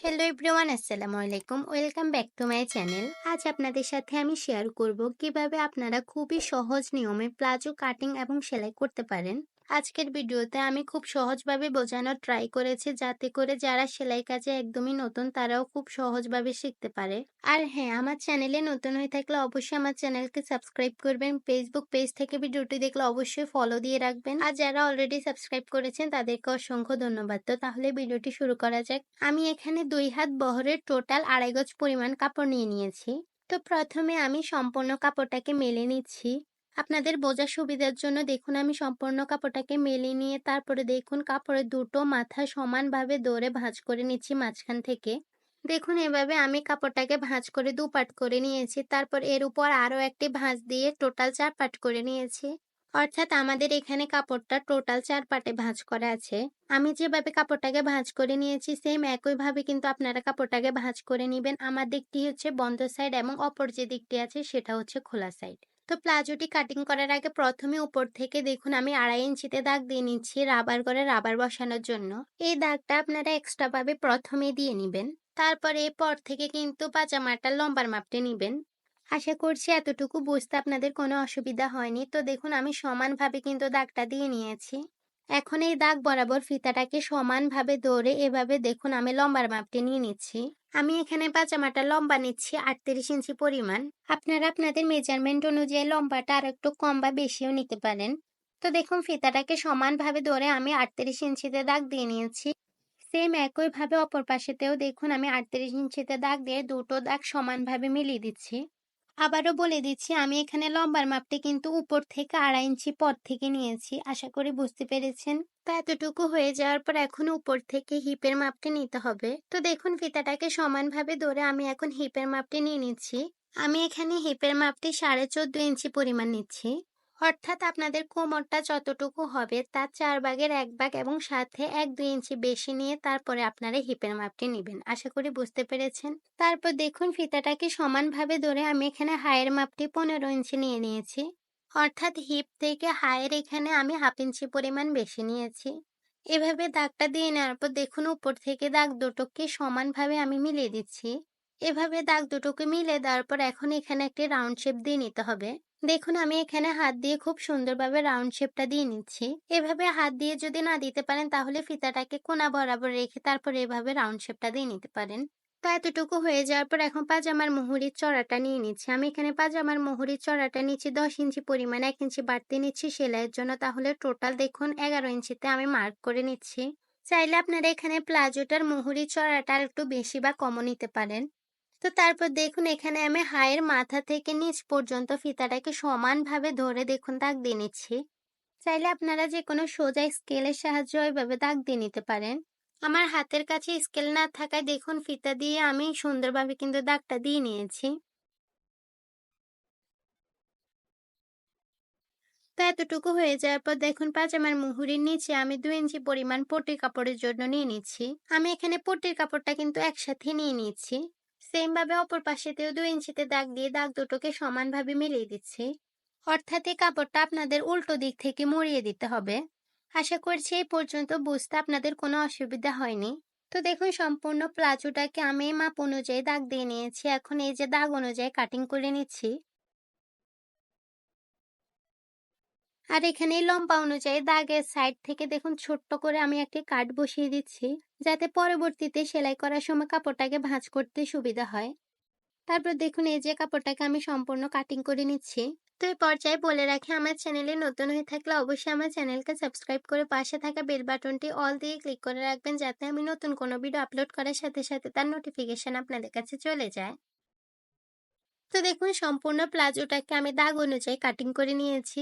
Hello everyone আসসালামু আলাইকুম welcome back to my channel আজ আপনাদের সাথে আমি শেয়ার করব কীভাবে আপনারা খুবই সহজ নিয়মে প্লাজো কাটিং এবং সেলাই করতে পারেন। আজকের ভিডিওতে আমি খুব সহজভাবে বোঝানোর ট্রাই করেছি যাতে করে যারা সেলাই কাজে একদমই নতুন তারাও খুব সহজভাবে শিখতে পারে। আর হ্যাঁ আমার চ্যানেলে নতুন হয়ে থাকলে অবশ্যই আমার চ্যানেলকে সাবস্ক্রাইব করবেন। ফেসবুক পেজ থেকে ভিডিওটি দেখলে অবশ্যই ফলো দিয়ে রাখবেন। আর যারা অলরেডি সাবস্ক্রাইব করেছেন, তাদেরকে অসংখ্য ধন্যবাদ। তো তাহলে ভিডিওটি শুরু করা যাক। আমি এখানে দুই হাত বহরের টোটাল আড়াই গজ পরিমাণ কাপড় নিয়ে নিয়েছি। তো প্রথমে আমি সম্পূর্ণ কাপড়টাকে মেলে নিচ্ছি। আপনাদের বোঝার সুবিধার জন্য দেখুন, আমি সম্পূর্ণ কাপড়টাকে মেলে নিয়ে তারপরে দেখুন কাপড়ের দুটো মাথা সমানভাবে দৌড়ে ভাঁজ করে নিচ্ছি মাঝখান থেকে। দেখুন, এভাবে আমি কাপড়টাকে ভাঁজ করে দু পাট করে নিয়েছি। তারপর এর উপর আরও একটি ভাঁজ দিয়ে টোটাল চার পাট করে নিয়েছি। অর্থাৎ আমাদের এখানে কাপড়টা টোটাল চার পাটে ভাঁজ করা আছে। আমি যেভাবে কাপড়টাকে ভাঁজ করে নিয়েছি, সেম একইভাবে কিন্তু আপনারা কাপড়টাকে ভাঁজ করে নেবেন। আমার দিকটি হচ্ছে বন্ধ সাইড এবং অপর যে দিকটি আছে, সেটা হচ্ছে খোলা সাইড। তো প্লাজোটি কাটিং করার আগে প্রথমে উপর থেকে দেখুন আমি আড়াই ইঞ্চিতে দাগ দিয়ে নিচ্ছি রাবার করে রাবার বসানোর জন্য। এই দাগটা আপনারা এক্সট্রা ভাবে প্রথমে দিয়ে নেবেন। তারপরে এরপর থেকে কিন্তু পাজামাটা লম্বার মাপটি নেবেন। আশা করছি এতটুকু বুঝতে আপনাদের কোনো অসুবিধা হয়নি। তো দেখুন আমি সমানভাবে কিন্তু দাগটা দিয়ে নিয়েছি। এখন এই দাগ বরাবর ফিতাটাকে সমানভাবে দৌড়ে এভাবে দেখুন, আমি লম্বার মাপটি নিয়ে নিচ্ছি। আমি এখানে পাজামাটা লম্বা নিচ্ছি, আটত্রিশ ইঞ্চি পরিমাণ। আপনারা আপনাদের মেজারমেন্ট অনুযায়ী লম্বাটা আর একটু কম বা বেশিও নিতে পারেন। তো দেখুন, ফিতাটাকে সমানভাবে ধরে আমি আটত্রিশ ইঞ্চিতে দাগ দিয়ে নিয়েছি। সেম একইভাবে অপর পাশেতেও দেখুন, আমি আটত্রিশ ইঞ্চিতে দাগ দিয়ে দুটো দাগ সমানভাবে মিলিয়ে দিচ্ছি। আবারও বলে দিচ্ছি, আমি এখানে লম্বার মাপটি কিন্তু উপর থেকে আড়াই ইঞ্চি পর থেকে নিয়েছি, আশা করি বুঝতে পেরেছেন। তো এতটুকু হয়ে যাওয়ার পর এখন উপর থেকে হিপের মাপটি নিতে হবে। তো দেখুন ফিতাটাকে সমানভাবে ধরে আমি এখন হিপের মাপটি নিয়ে নিচ্ছি। আমি এখানে হিপের মাপটি সাড়ে চোদ্দ ইঞ্চি পরিমাণ নিচ্ছি। অর্থাৎ আপনাদের কোমরটা যতটুকু হবে তার চার ভাগের এক ভাগ এবং সাথে এক দুই ইঞ্চি বেশি নিয়ে তারপরে আপনারা হিপের মাপটি নেবেন। আশা করি বুঝতে পেরেছেন। তারপর দেখুন ফিতাটাকে সমানভাবে ধরে আমি এখানে হায়ের মাপটি পনেরো ইঞ্চি নিয়ে নিয়েছি। অর্থাৎ হিপ থেকে হায়ের এখানে আমি হাফ ইঞ্চি পরিমাণ বেশি নিয়েছি। এভাবে দাগটা দিয়ে নেওয়ার পর দেখুন উপর থেকে দাগ দুটোকে সমানভাবে আমি মিলিয়ে দিচ্ছি। এভাবে দাগ দুটোকে মিলে দেওয়ার পর এখন এখানে একটি রাউন্ড শেপ দিয়ে নিতে হবে। দেখুন, আমি এখানে হাত দিয়ে খুব সুন্দরভাবে রাউন্ড শেপটা দিয়ে নিচ্ছি। এভাবে হাত দিয়ে যদি না দিতে পারেন, তাহলে ফিতাটাকে কোনা বরাবর রেখে তারপর এভাবে রাউন্ড শেপটা দিয়ে নিতে পারেন। তো এতটুকু হয়ে যাওয়ার পর এখন পাজামার মুহুরির চড়াটা নিয়ে নিচ্ছি। আমি এখানে পাজামার মুহুরির চড়াটা নিচ্ছি দশ ইঞ্চি পরিমাণ, এক ইঞ্চি বাড়তি নিচ্ছি সেলাইয়ের জন্য। তাহলে টোটাল দেখুন, এগারো ইঞ্চিতে আমি মার্ক করে নিচ্ছি। চাইলে আপনারা এখানে প্লাজোটার মুহুরি চড়াটা একটু বেশি বা কমও নিতে পারেন। তো তারপর দেখুন এখানে আমি হায়ের মাথা থেকে নিচ পর্যন্ত ফিতাটাকে সমানভাবে ধরে দেখুন দাগ দিয়ে নিচ্ছি। চাইলে আপনারা যে কোনো সোজা স্কেলের সাহায্য ওইভাবে দাগ দিয়ে নিতে পারেন। আমার হাতের কাছে স্কেল না থাকায় দেখুন ফিতা দিয়ে আমি সুন্দরভাবে কিন্তু দাগটা দিয়ে নিয়েছি। তো এতটুকু হয়ে যাওয়ার পর দেখুন পাজামার মুহুরির নিচে আমি দুই ইঞ্চি পরিমাণ পটির কাপড়ের জন্য নিয়ে নিচ্ছি। আমি এখানে পটির কাপড়টা কিন্তু একসাথে নিয়ে নিচ্ছি। সেম ভাবে অপর পাশেতেও দুই ইঞ্চিতে দাগ দিয়ে দাগ দুটোকে সমানভাবে মিলিয়ে দিচ্ছি। অর্থাৎ এই কাপড়টা আপনাদের উল্টো দিক থেকে মরিয়ে দিতে হবে। আশা করছি এই পর্যন্ত বুঝতে আপনাদের কোনো অসুবিধা হয়নি। তো দেখুন, সম্পূর্ণ প্লাজোটাকে আমি মাপ অনুযায়ী দাগ দিয়ে নিয়েছি। এখন এই যে দাগ অনুযায়ী কাটিং করে নিচ্ছি। আর এখানে লম্বা অনুযায়ী দাগের সাইড থেকে দেখুন, ছোট্ট করে আমি একটি কাট বসিয়ে দিচ্ছি। যাতে পরবর্তীতে সেলাই করার সময় কাপড়টাকে ভাঁজ করতে সুবিধা হয়। তারপর দেখুন, এই যে কাপড়টাকে আমি সম্পূর্ণ কাটিং করে নিচ্ছি। তো এই পর্যায়ে বলে রাখি, আমার চ্যানেলে নতুন হয়ে থাকলে অবশ্যই আমার চ্যানেলকে সাবস্ক্রাইব করে পাশে থাকা বেল বাটনটি অল দিয়ে ক্লিক করে রাখবেন, যাতে আমি নতুন কোনো ভিডিও আপলোড করার সাথে সাথে তার নোটিফিকেশন আপনাদের কাছে চলে যায়। তো দেখুন, সম্পূর্ণ প্লাজোটাকে আমি দাগ অনুযায়ী কাটিং করে নিয়েছি।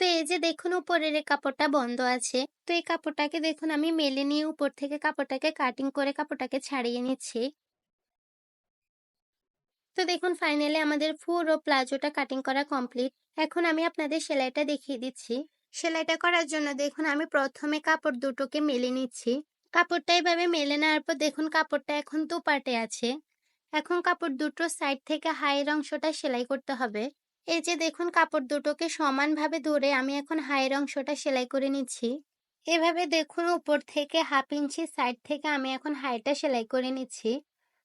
তো এই যে দেখুন উপরের এই কাপড়টা বন্ধ আছে। তো এই কাপড়টাকে দেখুন আমি মেলে নিয়ে উপর থেকে কাপড়টাকে কাটিং করে কাপড়টাকে ছাড়িয়ে নিচ্ছি। তো দেখুন ফাইনালি আমাদের পুরো প্লাজোটা কাটিং করা কমপ্লিট এখন আমি আপনাদের সেলাইটা দেখিয়ে দিচ্ছি। সেলাইটা করার জন্য দেখুন আমি প্রথমে কাপড় দুটোকে মেলে নিচ্ছি। কাপড়টা এভাবে মেলে নেওয়ার পর দেখুন কাপড়টা এখন দুপাটে আছে। এখন কাপড় দুটো সাইড থেকে হাইয়ের অংশটা সেলাই করতে হবে। এই যে দেখুন কাপড় দুটোকে সমানভাবে ধরে আমি এখন হাইয়ের অংশটা সেলাই করে নিচ্ছি। এভাবে দেখুন উপর থেকে হাফ ইঞ্চি সাইড থেকে আমি এখন হাইটা সেলাই করে নিচ্ছি।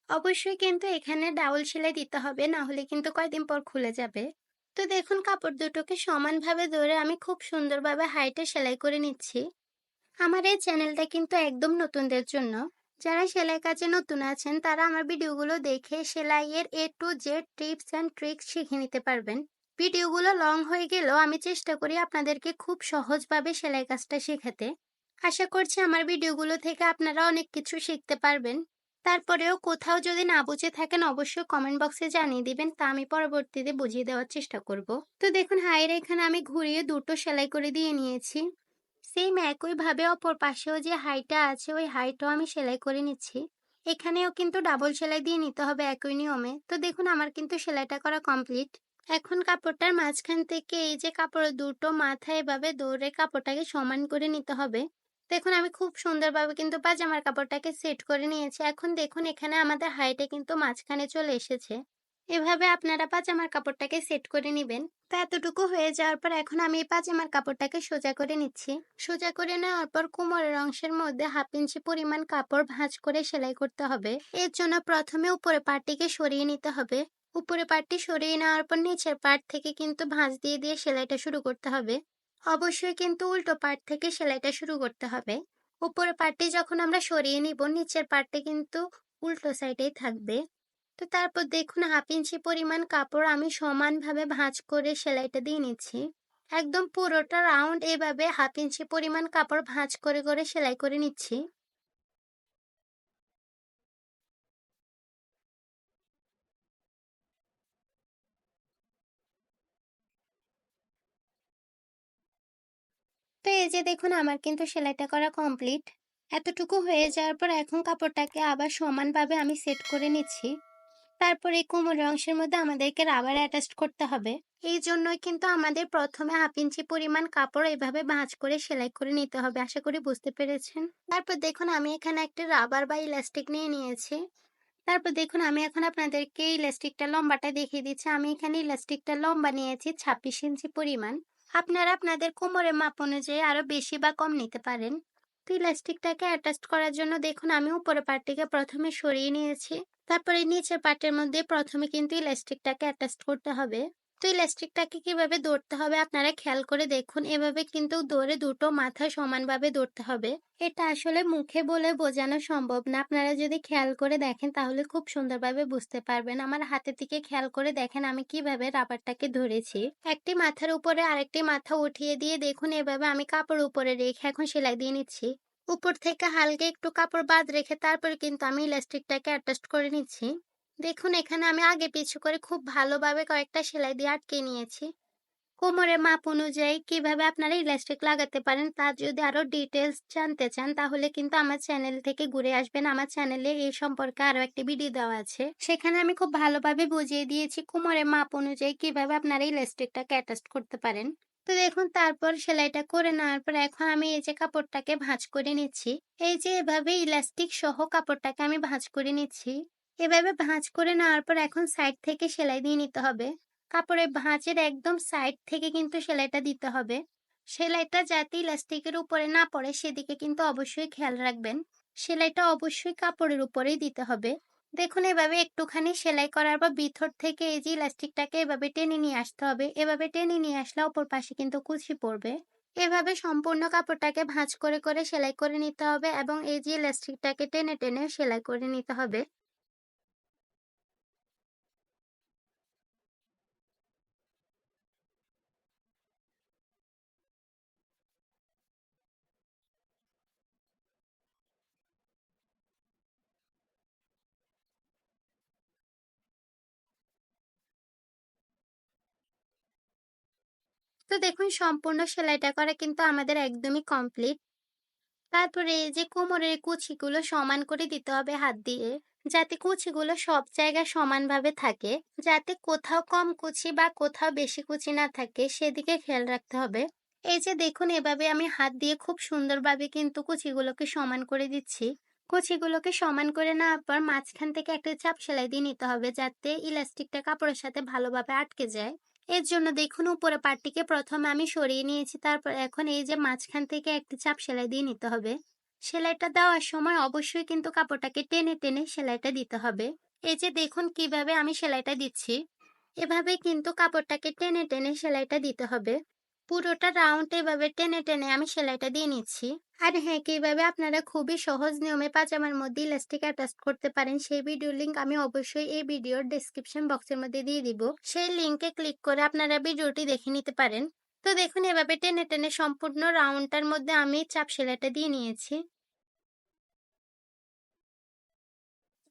অবশ্যই কিন্তু এখানে ডাউল সেলাই দিতে হবে না হলে কিন্তু কয়েকদিন পর খুলে যাবে। তো দেখুন কাপড় দুটোকে সমানভাবে ধরে আমি খুব সুন্দরভাবে হাইটা সেলাই করে নিচ্ছি। আমার এই চ্যানেলটা কিন্তু একদম নতুনদের জন্য। যারা সেলাই কাজে নতুন আছেন, তারা আমার ভিডিওগুলো দেখে সেলাইয়ের A to Z tips and tricks শিখে নিতে পারবেন। ভিডিওগুলো লং হয়ে গেলেও আমি চেষ্টা করি আপনাদেরকে খুব সহজভাবে সেলাই কাজটা শেখাতে। আশা করছি আমার ভিডিওগুলো থেকে আপনারা অনেক কিছু শিখতে পারবেন। তারপরেও কোথাও যদি না বুঝে থাকেন, অবশ্যই কমেন্ট বক্সে জানিয়ে দিবেন, তা আমি পরবর্তীতে বুঝিয়ে দেওয়ার চেষ্টা করব। তো দেখুন, হাইয়ের এখানে আমি ঘুরিয়ে দুটো সেলাই করে দিয়ে নিয়েছি। সেম একইভাবে অপর পাশেও যে হাইটা আছে, ওই হাইটাও আমি সেলাই করে নিচ্ছি। এখানেও কিন্তু ডাবল সেলাই দিয়ে নিতে হবে একই নিয়মে। তো দেখুন, আমার কিন্তু সেলাইটা করা কমপ্লিট এখন কাপড়টার মাঝখান থেকে এই যে কাপড় দুটো মাথা এভাবে দৌড়ে কাপড়টাকে সমান করে নিতে হবে। দেখুন, আমি খুব সুন্দরভাবে কিন্তু পাজামার কাপড়টাকে সেট করে নিয়েছি। এখন দেখুন, এখানে আমাদের হাইটে কিন্তু মাঝখানে চলে এসেছে। এভাবে আপনারা পাজামার কাপড়টাকে সেট করে নেবেন। তো এতটুকু হয়ে যাওয়ার পর এখন আমি এই পাজামার কাপড়টাকে সোজা করে নিচ্ছি। সোজা করে নেওয়ার পর কোমরের অংশের মধ্যে হাফ ইঞ্চি পরিমাণ কাপড় ভাঁজ করে সেলাই করতে হবে। এর জন্য প্রথমে উপরে পাটটিকে সরিয়ে নিতে হবে। উপরে পাটটি সরিয়ে নেওয়ার পর নিচের পাট থেকে কিন্তু ভাঁজ দিয়ে দিয়ে সেলাইটা শুরু করতে হবে। অবশ্যই কিন্তু উল্টো পাট থেকে সেলাইটা শুরু করতে হবে। উপরে পাটটি যখন আমরা সরিয়ে নিব, নিচের পাটটি কিন্তু উল্টো সাইডেই থাকবে। তো তারপর দেখুন, হাফ ইঞ্চি পরিমাণ কাপড় আমি সমানভাবে ভাঁজ করে সেলাইটা দিয়ে নিচ্ছি। একদম পুরোটা রাউন্ড এভাবে হাফ ইঞ্চি পরিমাণ কাপড় ভাঁজ করে করে সেলাই করে নিচ্ছি। তো এই যে দেখুন, আমার কিন্তু সেলাইটা করা কমপ্লিট। এতটুকু হয়ে যাওয়ার পর এখন কাপড়টাকে আবার সমানভাবে আমি সেট করে নিচ্ছি। তারপরে কোমরের অংশের মধ্যে আমাদেরকে রাবার অ্যাটাচ করতে হবে। এই জন্যই কিন্তু আমাদের প্রথমে হাফ ইঞ্চি পরিমাণ কাপড় এভাবে ভাঁজ করে সেলাই করে নিতে হবে, আশা করি বুঝতে পেরেছেন। তারপর দেখুন, আমি এখানে একটা রাবার বা ইলাস্টিক নিয়ে নিয়েছি। তারপর দেখুন, আমি এখন আপনাদেরকে ইলাস্টিকটা লম্বাটা দেখিয়ে দিচ্ছি। আমি এখানে ইলাস্টিকটা লম্বা নিয়েছি ছাব্বিশ ইঞ্চি পরিমাণ। আপনারা আপনাদের কোমরের মাপ অনুযায়ী আরও বেশি বা কম নিতে পারেন। তো ইলাস্টিকটাকে অ্যাটাচ করার জন্য দেখুন, আমি উপরে পার্টটিকে প্রথমে সরিয়ে নিয়েছি। তারপরে নিচের পার্টের মধ্যে প্রথমে কিন্তু ইলাস্টিকটাকে অ্যাটাচ করতে হবে। তো ইলাস্টিকটাকে কীভাবে দৌড়তে হবে আপনারা খেয়াল করে দেখুন, এভাবে কিন্তু দৌড়ে দুটো মাথা সমানভাবে দৌড়তে হবে। এটা আসলে মুখে বলে বোঝানো সম্ভব না। আপনারা যদি খেয়াল করে দেখেন তাহলে খুব সুন্দরভাবে বুঝতে পারবেন। আমার হাতের দিকে খেয়াল করে দেখেন আমি কীভাবে রাবারটাকে ধরেছি। একটি মাথার উপরে আরেকটি মাথা উঠিয়ে দিয়ে দেখুন, এভাবে আমি কাপড় উপরে রেখে এখন সেলাই দিয়ে নিচ্ছি। উপর থেকে হালকা একটু কাপড় বাদ রেখে তারপরে কিন্তু আমি ইলাস্টিকটাকে অ্যাটাচ করে নিচ্ছি। দেখুন, এখানে আমি আগে পিছু করে খুব ভালোভাবে কয়েকটা সেলাই দিয়ে আটকে নিয়েছি। কোমরের মাপ অনুযায়ী কীভাবে আপনারা ইলাস্টিক লাগাতে পারেন তার যদি আরও ডিটেলস জানতে চান, তাহলে কিন্তু আমার চ্যানেল থেকে ঘুরে আসবেন। আমার চ্যানেলে এই সম্পর্কে আরও একটি ভিডিও দেওয়া আছে। সেখানে আমি খুব ভালোভাবে বুঝিয়ে দিয়েছি কোমরের মাপ অনুযায়ী কীভাবে আপনারা ইলাস্টিকটাকে অ্যাটাচ করতে পারেন। তো দেখুন, তারপর সেলাইটা করে নেওয়ার পর এখন আমি এই যে কাপড়টাকে ভাঁজ করে নিচ্ছি। এই যে এভাবে ইলাস্টিক সহ কাপড়টাকে আমি ভাঁজ করে নিচ্ছি। এভাবে ভাঁজ করে নেওয়ার পর এখন সাইড থেকে সেলাই দিয়ে নিতে হবে। কাপড়ের ভাঁজের একদম সাইড থেকে কিন্তু সেলাইটা দিতে হবে। সেলাইটা যাতে ইলাস্টিকের উপরে না পড়ে সেদিকে কিন্তু অবশ্যই খেয়াল রাখবেন। সেলাইটা অবশ্যই কাপড়ের উপরেই দিতে হবে। দেখুন, এভাবে একটুখানি সেলাই করার পর ভিতর থেকে এই যে ইলাস্টিকটাকে এভাবে টেনে নিয়ে আসতে হবে। এভাবে টেনে নিয়ে আসলে অপর পাশে কিন্তু কুচি পড়বে। এভাবে সম্পূর্ণ কাপড়টাকে ভাঁজ করে করে সেলাই করে নিতে হবে এবং এই যে ইলাস্টিকটাকে টেনে টেনে সেলাই করে নিতে হবে। তো দেখুন সম্পূর্ণ সেলাইটা করা কিন্তু আমাদের একদমই কমপ্লিট তারপরে যে কোমরের কুচিগুলো সমান করে দিতে হবে হাত দিয়ে, যাতে কুচিগুলো সব জায়গায় সমানভাবে থাকে, যাতে কোথাও কম কুচি বা কোথাও বেশি কুচি না থাকে সেদিকে খেয়াল রাখতে হবে। এই যে দেখুন এভাবে আমি হাত দিয়ে খুব সুন্দরভাবে কিন্তু কুচিগুলোকে সমান করে দিচ্ছি। কুচিগুলোকে সমান করে নেওয়ার পর মাঝখান থেকে একটা চাপ সেলাই দিয়ে নিতে হবে যাতে ইলাস্টিকটা কাপড়ের সাথে ভালোভাবে আটকে যায়। এর জন্য দেখুন উপরে পাটটিকে প্রথমে আমি সরিয়ে নিয়েছি, তারপর এখন এই যে মাঝখান থেকে একটি চাপ সেলাই দিয়ে নিতে হবে। সেলাইটা দেওয়ার সময় অবশ্যই কিন্তু কাপড়টাকে টেনে টেনে সেলাইটা দিতে হবে। এই যে দেখুন কীভাবে আমি সেলাইটা দিচ্ছি। এভাবে কিন্তু কাপড়টাকে টেনে টেনে সেলাইটা দিতে হবে। পুরোটা রাউন্ড এভাবে টেনে টেনে আমি সেলাইটা দিয়ে নিচ্ছি। আর হ্যাঁ কীভাবে আপনারা খুবই সহজ নিয়মে পাজামার মধ্যে ইলাস্টিক অ্যাটাচ করতে পারেন, সেই ভিডিও লিঙ্ক আমি অবশ্যই এই ভিডিওর ডিসক্রিপশন বক্সের মধ্যে দিয়ে দিব। সেই লিঙ্কে ক্লিক করে আপনারা ভিডিওটি দেখে নিতে পারেন। তো দেখুন, এভাবে টেনে টেনে সম্পূর্ণ রাউন্ডটার মধ্যে আমি চাপ সেলাইটা দিয়ে নিয়েছি।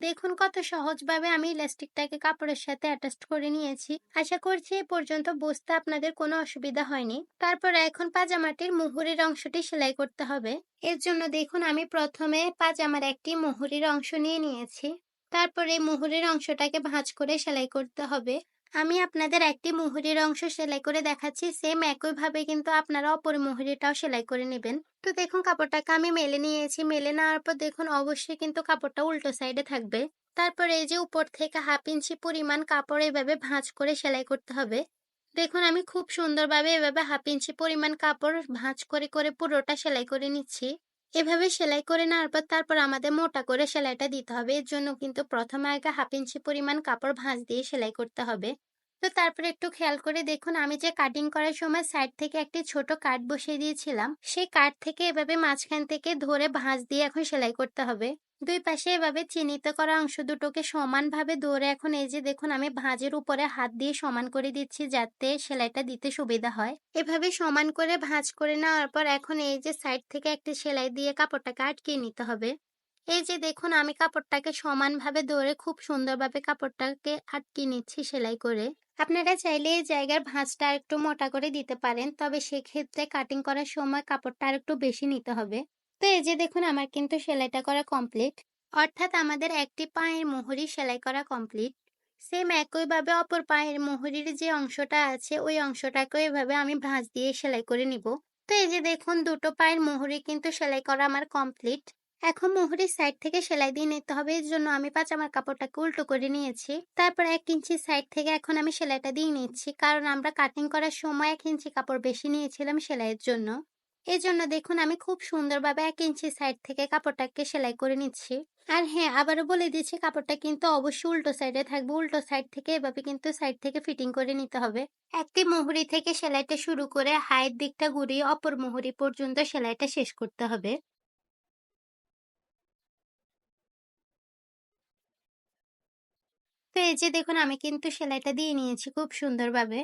দেখুন কত সহজভাবে আমি ইলাস্টিকটাকে কাপড়ের সাথে অ্যাটাচ করে নিয়েছি। আশা করছি এ পর্যন্ত বুঝতে আপনাদের কোনো অসুবিধা হয়নি। তারপর এখন পাজামাটির মুহুরির অংশটি সেলাই করতে হবে। এর জন্য দেখুন আমি প্রথমে পাজামার একটি মুহুরির অংশ নিয়ে নিয়েছি। তারপরে মুহুরির অংশটাকে ভাঁজ করে সেলাই করতে হবে। আমি আপনাদের একটি মুহুরির অংশ সেলাই করে দেখাচ্ছি। সেম একইভাবে কিন্তু আপনারা অপর মুহুরিটাও সেলাই করে নেবেন। তো দেখুন কাপড়টাকে আমি মেলে নিয়েছি। মেলে নেওয়ার পর দেখুন অবশ্যই কিন্তু কাপড়টা উল্টো সাইডে থাকবে। তারপর এই যে উপর থেকে হাফ ইঞ্চি পরিমাণ কাপড় এভাবে ভাঁজ করে সেলাই করতে হবে। দেখুন আমি খুব সুন্দরভাবে এভাবে হাফ ইঞ্চি পরিমাণ কাপড় ভাঁজ করে করে পুরোটা সেলাই করে নিচ্ছি। এভাবে সেলাই করে নেওয়ার পর তারপর আমাদের মোটা করে সেলাইটা দিতে হবে। এর জন্য কিন্তু প্রথমে আগে হাফ ইঞ্চি পরিমাণ কাপড় ভাঁজ দিয়ে সেলাই করতে হবে। তো তারপরে একটু খেয়াল করে দেখুন, আমি যে কাটিং করার সময় সাইড থেকে একটি ছোট কাট বসিয়ে দিয়েছিলাম, সেই কাট থেকে এভাবে মাঝখান থেকে ধরে ভাঁজ দিয়ে এখন সেলাই করতে হবে। দুই পাশে এভাবে চিহ্নিত করা অংশ দুটোকে সমানভাবে ধরে এখন এই যে দেখুন, আমি ভাঁজের উপরে হাত দিয়ে সমান করে দিচ্ছি যাতে সেলাইটা দিতে সুবিধা হয়। এভাবে সমান করে ভাঁজ করে নেওয়ার পর এখন এই যে সাইড থেকে একটি সেলাই দিয়ে কাপড়টাকে আটকিয়ে নিতে হবে। এই যে দেখুন, আমি কাপড়টাকে সমানভাবে ধরে খুব সুন্দরভাবে কাপড়টাকে আটকিয়ে নিচ্ছি সেলাই করে। আপনারা চাইলে এই জায়গার ভাঁজটা একটু মোটা করে দিতে পারেন। তবে সেক্ষেত্রে কাটিং করার সময় কাপড়টা আর একটু বেশি নিতে হবে। তো এই যে দেখুন, আমার কিন্তু সেলাইটা করা কমপ্লিট অর্থাৎ আমাদের একটি পায়ের মোহরি সেলাই করা কমপ্লিট সেম একইভাবে অপর পায়ের মোহরির যে অংশটা আছে, ওই অংশটাকেও এভাবে আমি ভাঁজ দিয়ে সেলাই করে নিব। তো এই যে দেখুন, দুটো পায়ের মুহুরি কিন্তু সেলাই করা আমার কমপ্লিট এখন মুহুরির সাইড থেকে সেলাই দিয়ে নিতে হবে। এর জন্য আমি পাজামার কাপড়টাকে উল্টো করে নিয়েছি। তারপর এক ইঞ্চি সাইড থেকে এখন আমি সেলাইটা দিয়ে নিচ্ছি। কারণ আমরা কাটিং করার সময় এক ইঞ্চি কাপড় বেশি নিয়েছিলাম সেলাইয়ের জন্য। এই জন্য দেখুন, আমি খুব সুন্দরভাবে এক ইঞ্চি সাইড থেকে কাপড়টাকে সেলাই করে নিচ্ছি। আর হ্যাঁ আবারও বলে দিচ্ছি, কাপড়টা কিন্তু অবশ্যই উল্টো সাইডে থাকবে। উল্টো সাইড থেকে এভাবে কিন্তু সাইড থেকে ফিটিং করে নিতে হবে। একটি মোহরি থেকে সেলাইটা শুরু করে হাইয়ের দিকটা ঘুরিয়ে অপর মুহুরি পর্যন্ত সেলাইটা শেষ করতে হবে। তো এই যে দেখুন, আমি কিন্তু সেলাইটা দিয়ে নিয়েছি খুব সুন্দরভাবে।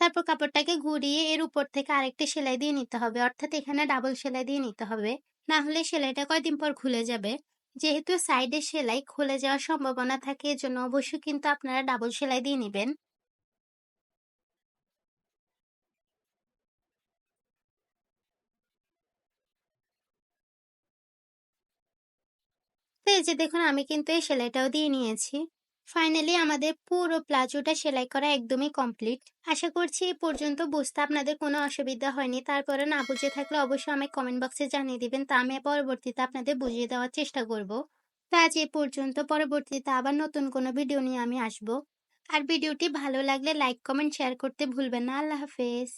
তারপর কাপড়টাকে ঘুরিয়ে এর উপর থেকে আরেকটা সেলাই দিয়ে নিতে হবে। অর্থাৎ এখানে ডাবল সেলাই দিয়ে নিতে হবে। না হলে সেলাইটা কয়দিন পর খুলে যাবে। যেহেতু সাইডে সেলাই খুলে যাওয়ার সম্ভাবনা থাকে, এজন্য অবশ্যই কিন্তু আপনারা ডাবল সেলাই দিয়ে নেবেন। এই যে দেখুন, আমি কিন্তু এই সেলাইটাও দিয়ে নিয়েছি। ফাইনালি আমাদের পুরো প্লাজোটা সেলাই করা একদমই কমপ্লিট আশা করছি এই পর্যন্ত বুঝতে আপনাদের কোনো অসুবিধা হয়নি। তারপরে না বুঝে থাকলে অবশ্যই আমায় কমেন্ট বক্সে জানিয়ে দিবেন। তা আমি পরবর্তীতে আপনাদের বুঝিয়ে দেওয়ার চেষ্টা করব। তো আজ এ পর্যন্ত। পরবর্তীতে আবার নতুন কোনো ভিডিও নিয়ে আমি আসব। আর ভিডিওটি ভালো লাগলে লাইক কমেন্ট শেয়ার করতে ভুলবেন না। আল্লাহ হাফেজ।